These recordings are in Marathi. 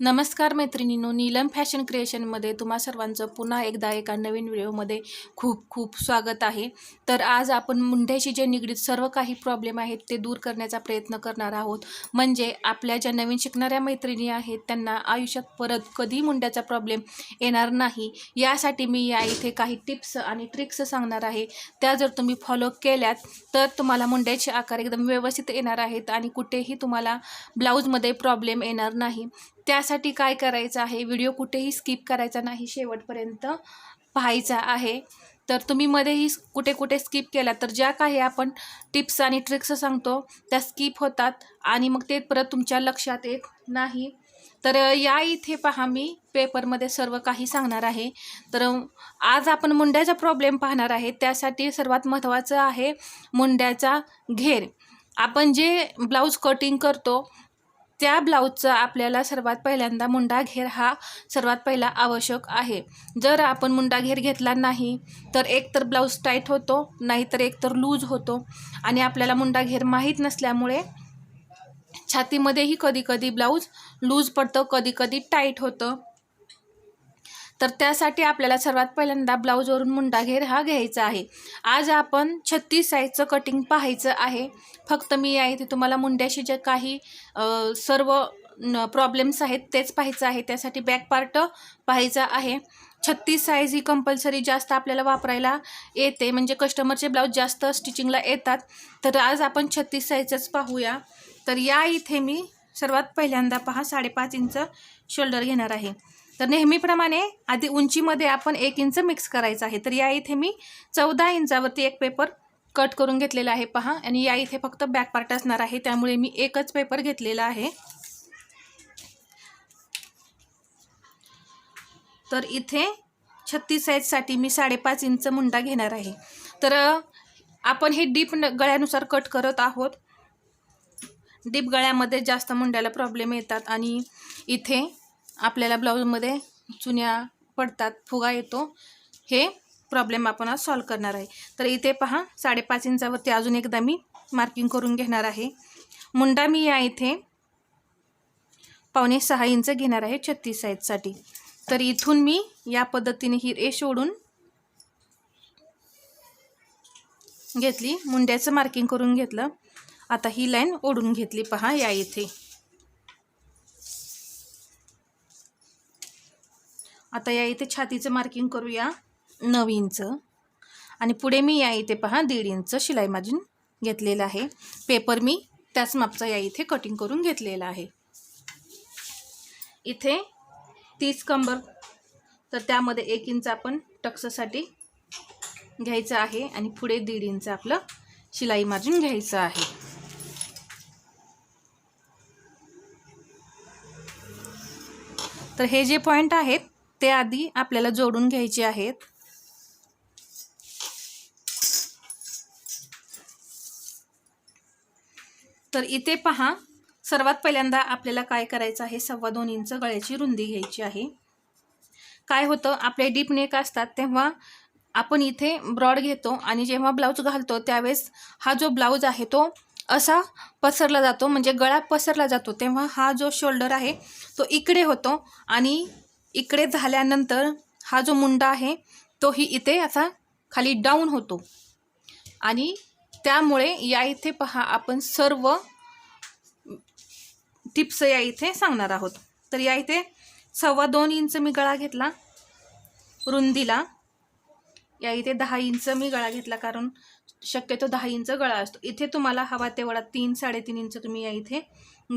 नमस्कार मैत्रिणींनो नीलम फॅशन क्रिएशनमध्ये तुम्हा सर्वांचं पुन्हा एकदा एका नवीन व्हिडिओमध्ये खूप खूप स्वागत आहे. तर आज आपण मुंड्याशी जे निगडीत सर्व काही प्रॉब्लेम आहेत ते दूर करण्याचा प्रयत्न करणार आहोत. म्हणजे आपल्या ज्या नवीन शिकणाऱ्या मैत्रिणी आहेत त्यांना आयुष्यात परत कधी मुंड्याचा प्रॉब्लेम येणार नाही यासाठी मी या इथे काही टिप्स आणि ट्रिक्स सांगणार आहे. त्या जर तुम्ही फॉलो केल्यात तर तुम्हाला मुंड्याचे आकार एकदम व्यवस्थित येणार आहेत आणि कुठेही तुम्हाला ब्लाऊजमध्ये प्रॉब्लेम येणार नाही. त्यासाठी काय करायचं आहे? व्हिडिओ कुठेही स्किप करायचा नाही शेवटपर्यंत पाहायचा आहे. तर तुम्ही मध्येही कुठे कुठे स्किप केला तर ज्या काही आपण टिप्स आणि ट्रिक्स सांगतो त्या स्किप होतात आणि मग ते परत तुमच्या लक्षात येत नाही. तर या इथे पहा मी पेपरमध्ये सर्व काही सांगणार आहे. तर आज आपण मुंड्याचा प्रॉब्लेम पाहणार आहे. त्यासाठी सर्वात महत्त्वाचं आहे मुंड्याचा घेर. आपण जे ब्लाऊज कटिंग करतो त्या ब्लाऊजचा आपल्याला सर्वात पहिल्यांदा मुंडा घेर हा सर्वात पहिला आवश्यक आहे. जर आपण मुंडा घेर घेतला नाही तर एक तर ब्लाऊज टाईट होतो नाहीतर एक तर लूज होतो. आणि आपल्याला मुंडा घेर माहीत नसल्यामुळे छातीमध्येही कधी कधी ब्लाऊज लूज पडतं कधी कधी टाईट होतं. तर त्यासाठी आपल्याला सर्वात पहिल्यांदा ब्लाऊजवरून मुंडा घेर हा घ्यायचा आहे. आज आपण छत्तीस साईजचं कटिंग पाहायचं आहे. फक्त मी या इथे तुम्हाला मुंड्याशी जे काही सर्व प्रॉब्लेम्स आहेत तेच पाहायचं आहे. त्यासाठी बॅक पार्ट पाहायचा आहे. छत्तीस साईज ही कंपल्सरी जास्त आपल्याला वापरायला येते. म्हणजे कस्टमरचे ब्लाऊज जास्त स्टिचिंगला येतात. तर आज आपण छत्तीस साईजच पाहूया. तर या इथे मी सर्वात पहिल्यांदा पहा साडेपाच इंच शोल्डर घेणार आहे. तर नेहमीप्रमाणे आधी उंचीमध्ये आपण एक इंच मिक्स करायचं आहे. तर या इथे मी चौदा इंचावरती एक पेपर कट करून घेतलेला आहे. पहा आणि या इथे फक्त बॅक पार्ट असणार आहे. त्यामुळे मी एकच पेपर घेतलेला आहे. तर इथे छत्तीस साईजसाठी मी साडेपाच इंच मुंडा घेणार आहे. तर आपण हे डीप न- गळ्यानुसार कट करत आहोत. डीप गळ्यामध्ये जास्त मुंड्याला प्रॉब्लेम येतात. आणि इथे आपल्याला ब्लाऊजमध्ये चुन्या पडतात फुगा येतो. हे प्रॉब्लेम आपण आज सॉल्व करणार आहे. तर इथे पहा साडेपाच इंचावरती अजून एकदा मी मार्किंग करून घेणार आहे. मुंडा मी या इथे पावणे सहा इंच घेणार आहे छत्तीस साईजसाठी. तर इथून मी या पद्धतीने ही रेष ओढून घेतली मुंड्याचं मार्किंग करून घेतलं. आता ही लाईन ओढून घेतली पहा या इथे. आता या इथे छातीचं मार्किंग करूया. नऊ इंच आणि पुढे मी या इथे पहा दीड इंच शिलाई मार्जिन घेतलेलं आहे. पेपर मी त्याच मापचा या इथे कटिंग करून घेतलेला आहे. इथे तीस कंबर. तर त्यामध्ये एक इंच आपण टक्ससाठी घ्यायचं आहे आणि पुढे दीड इंच आपलं शिलाई मार्जिन घ्यायचं आहे. तर हे जे पॉईंट आहेत ते आधी आपल्याला जोडून घ्यायचे आहेत. तर इथे पहा सर्वात पहिल्यांदा आपल्याला काय करायचं आहे? सव्वा दोन इंच गळ्याची रुंदी घ्यायची आहे. काय होतं? आपले डीप नेक असतात तेव्हा आपण इथे ब्रॉड घेतो आणि जेव्हा ब्लाऊज घालतो त्यावेळेस हा जो ब्लाऊज आहे तो असा पसरला जातो म्हणजे गळा पसरला जातो. तेव्हा हा जो शोल्डर आहे तो इकडे होतो आणि इकडे झाल्यानंतर हा जो मुंडा आहे तोही इथे असा खाली डाऊन होतो. आणि त्यामुळे या इथे पहा आपण सर्व टिप्स या इथे सांगणार आहोत. तर या इथे सव्वा दोन इंच मी गळा घेतला रुंदीला. या इथे दहा इंच मी गळा घेतला कारण शक्यतो दहा इंच गळा असतो. इथे तुम्हाला हवा तेवढा तीन साडेतीन इंच तुम्ही या इथे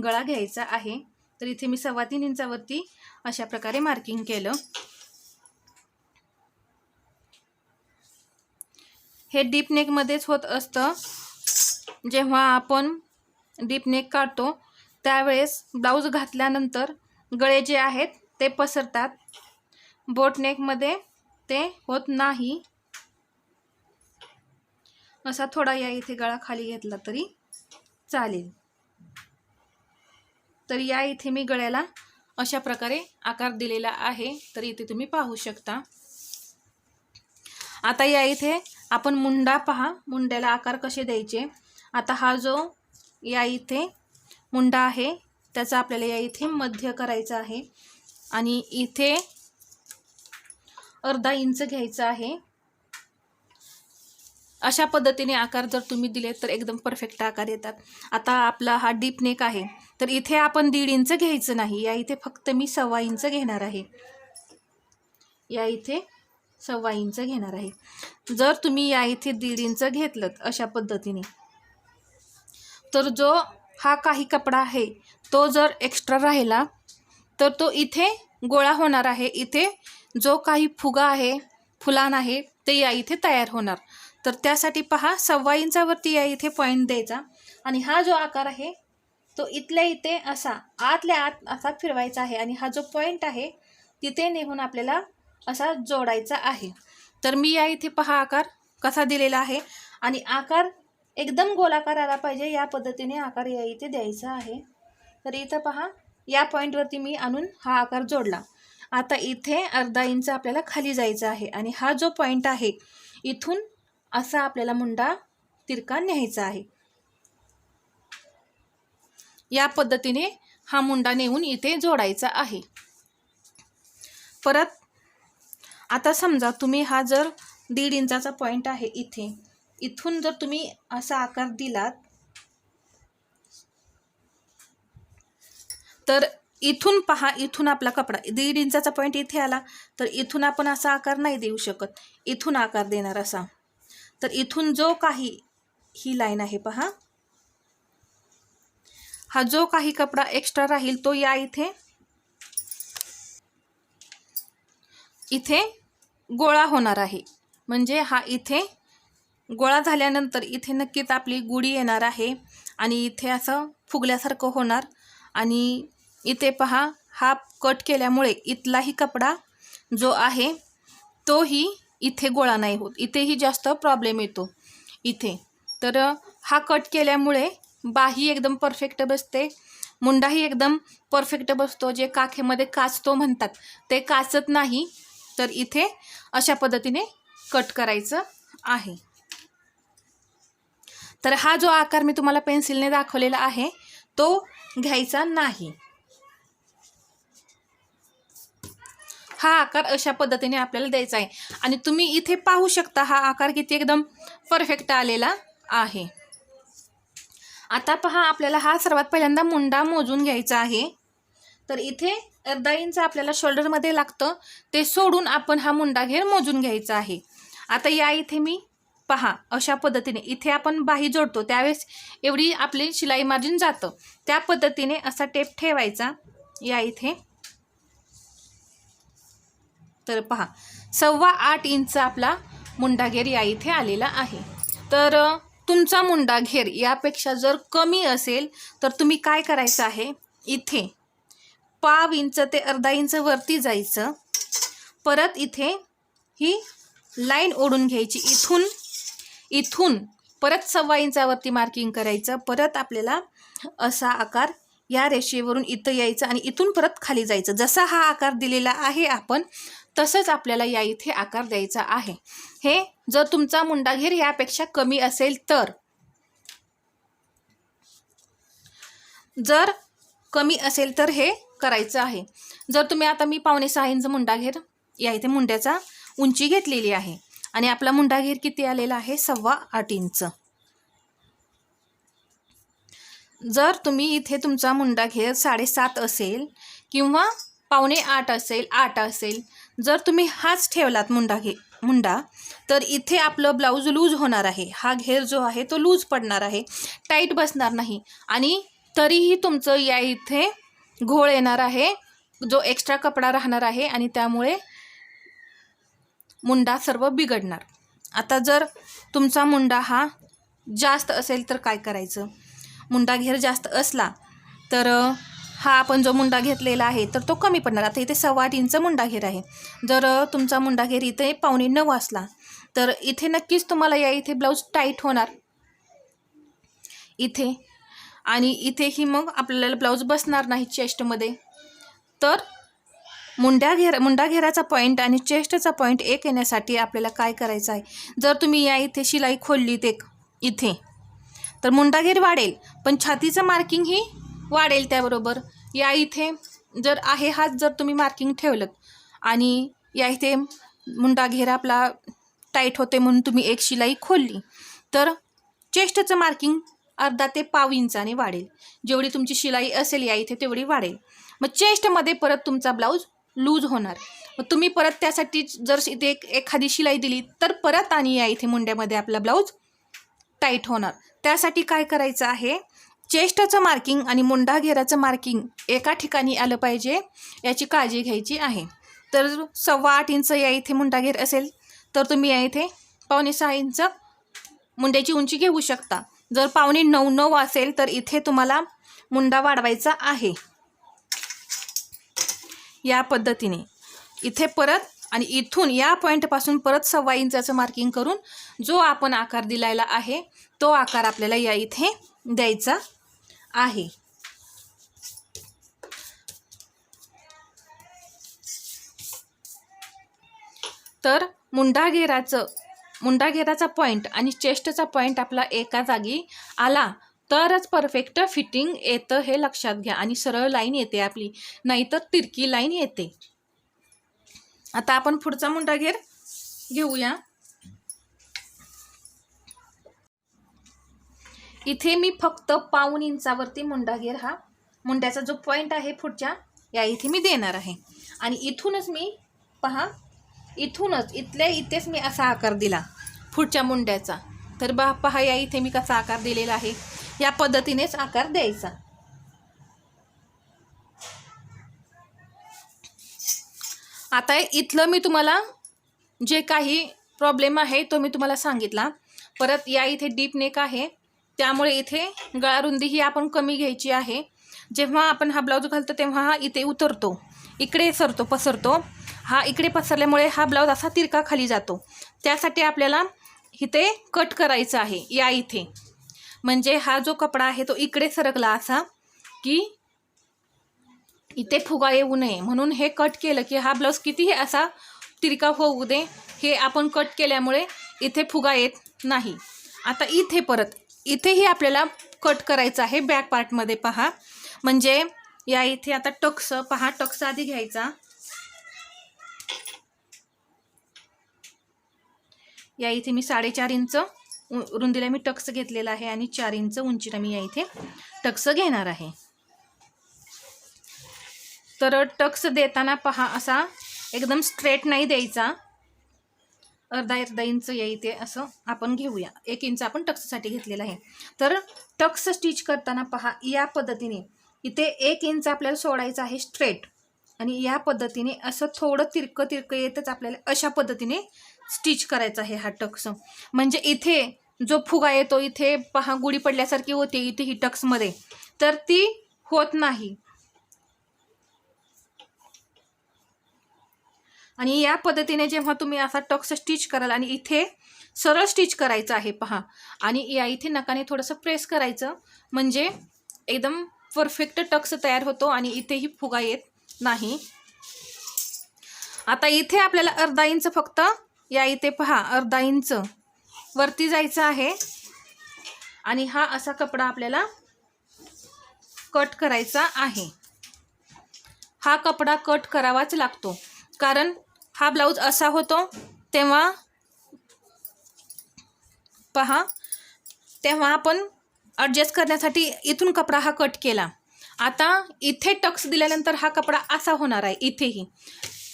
गळा घ्यायचा आहे. तर इथे मी सव्वा तीन इंचावरती अशा प्रकारे मार्किंग केलं. हे डीप नेकमध्येच होत असतं. जेव्हा आपण डीप नेक काढतो त्यावेळेस ब्लाऊज घातल्यानंतर गळे जे आहेत ते पसरतात. बोट नेकमध्ये ते होत नाही. असा थोडा या इथे गळा खाली घेतला तरी चालेल. तर या इथे मी गळ्याला अशा प्रकारे आकार दिलेला आहे. तर इथे तुम्ही पाहू शकता. आता या इथे आपण मुंडा पहा. मुंड्याला आकार कसे द्यायचे? आता हा जो या इथे मुंडा आहे त्याचा आपल्याला या इथे मध्य करायचं आहे. आणि इथे अर्धा इंच घ्यायचं आहे. अशा पद्धतीने आकार जर तुम्ही दिले तर एकदम परफेक्ट आकार येतात. आता आपला हा डीप नेक आहे. तर इथे आपण दीड इंच घ्यायचं नाही. या इथे फक्त मी सव्वा इंच घेणार आहे. या इथे सव्वा इंच घेणार आहे. जर तुम्ही या इथे दीड इंच घेतलं अशा पद्धतीने तर जो हा काही कपडा आहे तो जर एक्स्ट्रा राहिला तर तो इथे गोळा होणार आहे. इथे जो काही फुगा आहे फुलान आहे ते या इथे तयार होणार. तर त्यासाठी पहा सव्वा इंचावरती या इथे पॉईंट द्यायचा. आणि हा जो आकार आहे तो इथल्या इथे असा आतल्या आत असा फिरवायचा आहे. आणि हा जो पॉईंट आहे तिथे नेहून आपल्याला असा जोडायचा आहे. तर मी या इथे पहा आकार कसा दिलेला आहे. आणि आकार एकदम गोलाकार आला पाहिजे या पद्धतीने आकार या इथे द्यायचा आहे. तर इथं पहा या पॉईंटवरती मी आणून हा आकार जोडला. आता इथे अर्धा इंच आपल्याला खाली जायचं आहे. आणि हा जो पॉईंट आहे इथून असा आपल्याला मुंडा तिरका न्यायचा आहे. या पद्धतीने हा मुंडा नेऊन इथे जोडायचा आहे. परत आता समजा तुम्ही हा जर दीड इंचाचा पॉईंट आहे इथे. इथून जर तुम्ही असा आकार दिलात तर इथून पहा इथून आपला कपडा दीड इंचाचा पॉईंट इथे आला तर इथून आपण असा आकार नाही देऊ शकत. इथून आकार देणार असा. तर इथून जो काही ही लाईन आहे पहा. हा जो काही कपडा एक्स्ट्रा राहील तो या इथे. इथे गोळा होणार आहे. म्हणजे हा इथे गोळा झाल्यानंतर इथे नक्कीच आपली गुढी येणार आहे आणि इथे असं फुगल्यासारखं होणार. आणि इथे पहा हा कट केल्यामुळे इथलाही कपडा जो आहे तोही इथे गोळा नाही होत. इथेही जास्त प्रॉब्लेम येतो. इथे. तर हा कट केल्यामुळे बाही एकदम परफेक्ट बसते. मुंडाही एकदम परफेक्ट बसतो. जे काखेमध्ये काचतो म्हणतात ते काचत नाही. तर इथे अशा पद्धतीने कट करायचं आहे. तर हा जो आकार मी तुम्हाला पेन्सिलने दाखवलेला आहे तो घ्यायचा नाही. हा आकार अशा पद्धतीने आपल्याला द्यायचा आहे. आणि तुम्ही इथे पाहू शकता हा आकार किती एकदम परफेक्ट आलेला आहे. आता पहा आपल्याला हा सर्वात पहिल्यांदा मुंडा मोजून घ्यायचा आहे. तर इथे अर्धा इंच आपल्याला शोल्डरमध्ये लागतं. ते सोडून आपण हा मुंडा घेर मोजून घ्यायचा आहे. आता या इथे मी पहा अशा पद्धतीने इथे आपण बाही जोडतो. त्यावेळेस एवढी आपली शिलाई मार्जिन जातं. त्या पद्धतीने असा टेप ठेवायचा या इथे. तर पहा सव्वा आठ इंच आपला मुंडाघेर या इथे आलेला आहे. तर तुमचा मुंडाघेर यापेक्षा जर कमी असेल तर तुम्ही काय करायचं आहे? इथे पाव इंच ते अर्धा इंच वरती जायचं. परत इथे ही लाईन ओढून घ्यायची. इथून इथून परत सव्वा इंचावरती मार्किंग करायचं. परत आपल्याला असा आकार या रेषेवरून इथं यायचं आणि इथून परत खाली जायचं. जसा हा आकार दिलेला आहे आपण तसंच आपल्याला या इथे आकार द्यायचा आहे. हे जर तुमचा मुंडाघेर यापेक्षा कमी असेल तर जर कमी असेल तर हे करायचं आहे. जर तुम्ही आता मी पावणे सहा इंच मुंडाघेर या इथे मुंड्याचा उंची घेतलेली आहे आणि आपला मुंडाघेर किती आलेला आहे? सव्वा आठ इंच. जर तुम्ही इथे तुमचा मुंडाघेर साडेसात असेल किंवा पावणे आठ असेल आठ असेल जर तुम्ही हाच ठेवलात मुंडा घे मुंडा तर इथे आपलं ब्लाऊज लूज होणार आहे. हा घेर जो आहे तो लूज पडणार आहे. टाईट बसणार नाही. आणि तरीही तुमचं या इथे घोळ येणार आहे. जो एक्स्ट्रा कपडा राहणार आहे आणि त्यामुळे मुंडा सर्व बिघडणार. आता जर तुमचा मुंडा हा जास्त असेल तर काय करायचं? मुंडा घेर जास्त असला तर हा आपण जो मुंडा घेतलेला आहे तर तो कमी पडणार. आता इथे सव्वा आठ इंच मुंडाघेर आहे. जर तुमचा मुंडाघेर इथे पावणे नऊ असला तर इथे नक्कीच तुम्हाला या इथे ब्लाऊज टाईट होणार. इथे. आणि इथेही मग आपल्याला ब्लाऊज बसणार नाही चेस्टमध्ये. तर मुंड्या घेर मुंडा घेराचा पॉईंट आणि चेस्टचा पॉईंट एक येण्यासाठी आपल्याला काय करायचं आहे? जर तुम्ही या इथे शिलाई खोललीत एक इथे तर मुंडाघेर वाढेल. पण छातीचं मार्किंग ही वाढेल त्याबरोबर. या इथे जर आहे हाच जर तुम्ही मार्किंग ठेवलं आणि या इथे मुंडा घेरा आपला टाईट होते म्हणून तुम्ही एक शिलाई खोलली तर चेस्टचं मार्किंग अर्धा ते पाव इंचाने वाढेल. जेवढी तुमची शिलाई असेल या इथे तेवढी वाढेल. मग चेस्टमध्ये परत तुमचा ब्लाऊज लूज होणार. मग तुम्ही परत त्यासाठी जर इथे एक एखादी शिलाई दिली तर परत आणि या इथे मुंड्यामध्ये आपला ब्लाऊज टाईट होणार. त्यासाठी काय करायचं आहे? चेस्टचं मार्किंग आणि मुंडा घेराचं मार्किंग एका ठिकाणी आलं पाहिजे याची काळजी घ्यायची आहे. तर सव्वा आठ इंच या इथे मुंडा घेर असेल तर तुम्ही या इथे पावणे सहा इंच मुंड्याची उंची घेऊ शकता. जर पावणे नऊ नऊ असेल तर इथे तुम्हाला मुंडा वाढवायचा आहे. या पद्धतीने. इथे परत आणि इथून या पॉईंटपासून परत सव्वा इंचाचं मार्किंग करून जो आपण आकार दिलेला आहे तो आकार आपल्याला या इथे द्यायचा आहे. तर मुंडाघेराचं मुंडाघेराचा पॉईंट आणि चेस्टचा पॉईंट आपला एका जागी आला. तरच परफेक्ट फिटिंग येतं हे लक्षात घ्या आणि सरळ लाईन येते आपली. नाहीतर तिरकी लाईन येते. आता आपण पुढचा मुंडाघेर घेऊया. इथे मी फक्त पाऊन इंचावरती मुंडा घेर हा. मुंड्याचा जो पॉईंट आहे पुढच्या या इथे मी देणार आहे. आणि इथूनच मी पहा इथूनच इथल्या इथेच मी असा आकार दिला पुढच्या मुंड्याचा. तर बा पहा या इथे मी कसा आकार दिलेला आहे. या पद्धतीनेच आकार द्यायचा. आता इथलं मी तुम्हाला जे काही प्रॉब्लेम आहे तो मी तुम्हाला सांगितला. परत या इथे डीप नेक आहे. त्यामुळे इथे गळारुंदी ही आपण कमी घ्यायची आहे. जेव्हा आपण हा ब्लाऊज घालतो तेव्हा हा इथे उतरतो. इकडे सरतो पसरतो. हा इकडे पसरल्यामुळे हा ब्लाऊज असा तिरका खाली जातो. त्यासाठी आपल्याला इथे कट करायचं आहे या इथे. म्हणजे हा जो कपडा आहे तो इकडे सरकला असा की इथे फुगा येऊ नये. म्हणून हे कट केलं की हा ब्लाऊज कितीही असा तिरका होऊ दे हे आपण कट केल्यामुळे इथे फुगा येत नाही. आता इथे परत इथेही आपल्याला कट करायचं आहे. बॅक पार्टमध्ये पहा. म्हणजे या इथे आता टक्स पहा टक्स आधी घ्यायचा. या इथे मी साडेचार इंच रुंदीला मी टक्स घेतलेला आहे आणि चार इंच उंचीला मी या इथे टक्स घेणार आहे. तर टक्स देताना पहा असा एकदम स्ट्रेट नाही द्यायचा. अर्धा अर्धा इंच या इथे असं आपण घेऊया. एक इंच आपण टक्ससाठी घेतलेला आहे. तर टक्स स्टिच करताना पहा या पद्धतीने इथे एक इंच आपल्याला सोडायचं आहे स्ट्रेट. आणि या पद्धतीने असं थोडं तिरकं तिरकं येतच आपल्याला अशा पद्धतीने स्टिच करायचा आहे हा टक्स. म्हणजे इथे जो फुगा येतो इथे पहा गुढी पडल्यासारखी होते इथे ही टक्समध्ये. तर ती होत नाही. आणि या पद्धतीने जेव्हा तुम्ही असा टक्स स्टिच कराल आणि इथे सरळ स्टिच करायचं आहे पहा. आणि या इथे नकाने थोडंसं प्रेस करायचं. म्हणजे एकदम परफेक्ट टक्स तयार होतो आणि इथेही फुगा येत नाही. आता इथे आपल्याला अर्धा इंच फक्त या इथे पहा अर्धा इंच वरती जायचं आहे. आणि हा असा कपडा आपल्याला कट करायचा आहे. हा कपडा कट करावाच लागतो. कारण हा ब्लाऊज असा होतो तेव्हा पहा तेव्हा आपण ॲडजस्ट करण्यासाठी इथून कपडा हा कट केला. आता इथे टक्स दिल्यानंतर हा कपडा असा होणार आहे इथेही.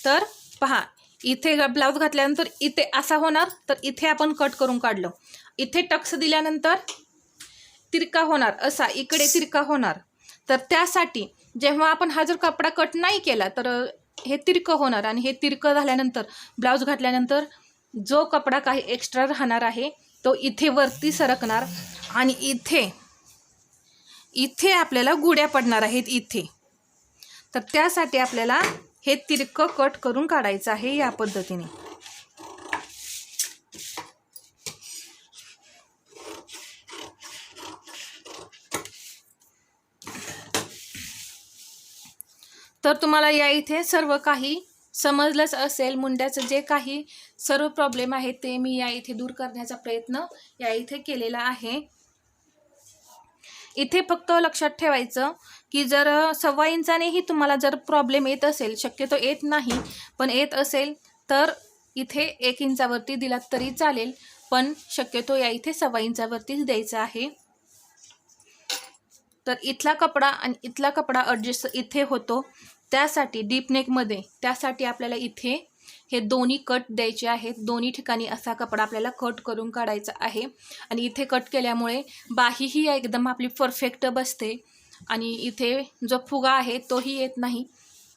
तर पहा इथे ब्लाऊज घातल्यानंतर इथे असा होणार तर इथे आपण कट करून काढलं. इथे टक्स दिल्यानंतर तिरका होणार असा इकडे तिरका होणार. तर त्यासाठी जेव्हा आपण हा जर कपडा कट नाही केला तर हे तिरकं होणार आणि हे तिरकं झाल्यानंतर ब्लाऊज घातल्यानंतर जो कपडा काही एक्स्ट्रा राहणार आहे तो इथे वरती सरकणार आणि इथे इथे आपल्याला गुड्या पडणार आहेत इथे. तर त्यासाठी आपल्याला हे तिरकं कट करून काढायचं आहे या पद्धतीने. तर तुम्हाला या इथे सर्व काही समजलंच असेल. मुंड्याचं जे काही सर्व प्रॉब्लेम आहेत ते मी या इथे दूर करण्याचा प्रयत्न या इथे केलेला आहे. इथे फक्त लक्षात ठेवायचं की जर सव्वा इंचानेही तुम्हाला जर प्रॉब्लेम येत असेल शक्यतो येत नाही पण येत असेल तर इथे एक इंचावरती दिलात तरी चालेल पण शक्यतो या इथे सव्वा इंचावरतीच द्यायचा आहे. तर इथला कपडा आणि इथला कपडा ॲडजस्ट इथे होतो. त्यासाठी डीपनेकमध्ये त्यासाठी आपल्याला इथे हे दोन्ही कट द्यायचे आहेत. दोन्ही ठिकाणी असा कपडा आपल्याला कट करून काढायचा आहे. आणि इथे कट केल्यामुळे बाहीही एकदम आपली परफेक्ट बसते. आणि इथे जो फुगा आहे तोही येत नाही.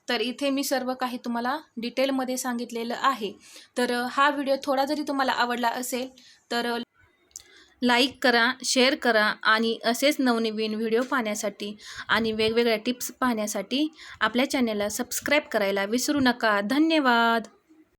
तर इथे मी सर्व काही तुम्हाला डिटेलमध्ये सांगितलेलं आहे. तर हा व्हिडिओ थोडा जरी तुम्हाला आवडला असेल तर लाईक करा शेअर करा आणि असेच नवनवीन व्हिडिओ पाहण्यासाठी आणि वेगवेगळ्या टिप्स पाहण्यासाठी आपल्या चॅनलला सबस्क्राईब करायला विसरू नका. धन्यवाद.